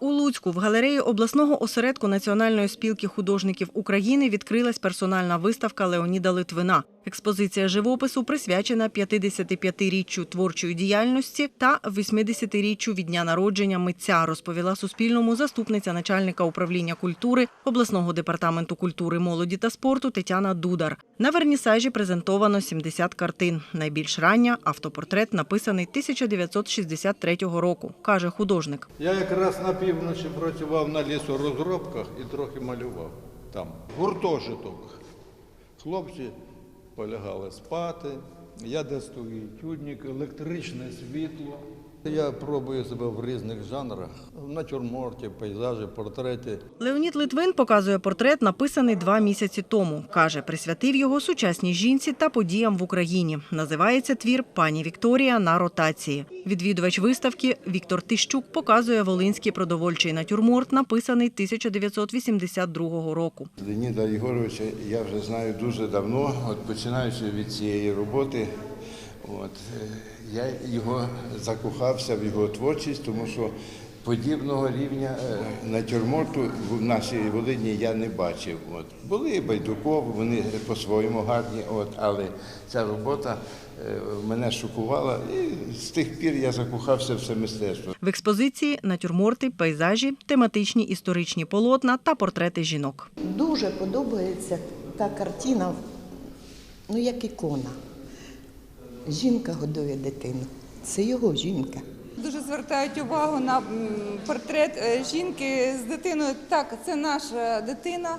У Луцьку в галереї обласного осередку Національної спілки художників України відкрилась персональна виставка Леоніда Литвина. Експозиція живопису присвячена 55-річчю творчої діяльності та 80-річчю від дня народження митця, розповіла Суспільному заступниця начальника управління культури обласного департаменту культури, молоді та спорту Тетяна Дудар. На вернісажі презентовано 70 картин. Найбільш рання автопортрет написаний 1963 року, каже художник. Я якраз на півночі працював на лісорозробках і трохи малював там. Гуртожиток. Хлопці полягали спати, я дестую тюдник, електричне світло. Я пробую себе в різних жанрах: натюрморті, пейзажі, портреті. Леонід Литвин показує портрет, написаний два місяці тому. Каже, присвятив його сучасній жінці та подіям в Україні. Називається твір Пані Вікторія на ротації. Відвідувач виставки Віктор Тищук показує волинський продовольчий натюрморт, написаний 1982 року. Леоніда Єгоровича я вже знаю дуже давно, от починаючи від цієї роботи. От, е, я його закохався в його творчість, тому що подібного рівня е, натюрморту в нашій Волині я не бачив. От. Були Байдуков, вони по-своєму гарні, от, але ця робота е, мене шокувала, і з тих пір я закохався в це мистецтво. В експозиції натюрморти, пейзажі, тематичні історичні полотна та портрети жінок. Дуже подобається та картина, ну як ікона. Жінка годує дитину. Це його жінка. Дуже звертають увагу на портрет е, жінки з дитиною. Так, це наша дитина,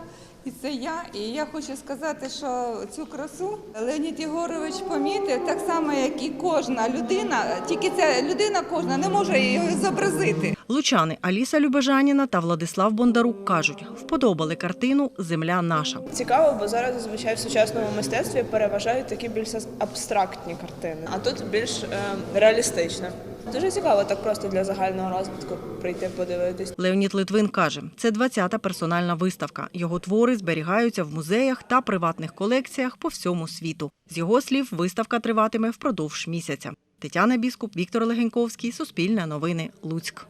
і це я. І я хочу сказати, що цю красу Леонід Єгорович помітив так само, як і кожна людина. Тільки ця людина кожна не може його зобразити. Лучани Аліса Любежаніна та Владислав Бондарук кажуть, вподобали картину Земля наша. Цікаво, бо зараз зазвичай в сучасному мистецтві переважають такі більш абстрактні картини, а тут більш е, реалістично. Дуже цікаво так просто для загального розвитку прийти подивитись. Леонід Литвин каже, це 20-та персональна виставка. Його твори зберігаються в музеях та приватних колекціях по всьому світу. З його слів, виставка триватиме впродовж місяця. Тетяна Біскуп, Віктор Легеньковський, Суспільне новини, Луцьк.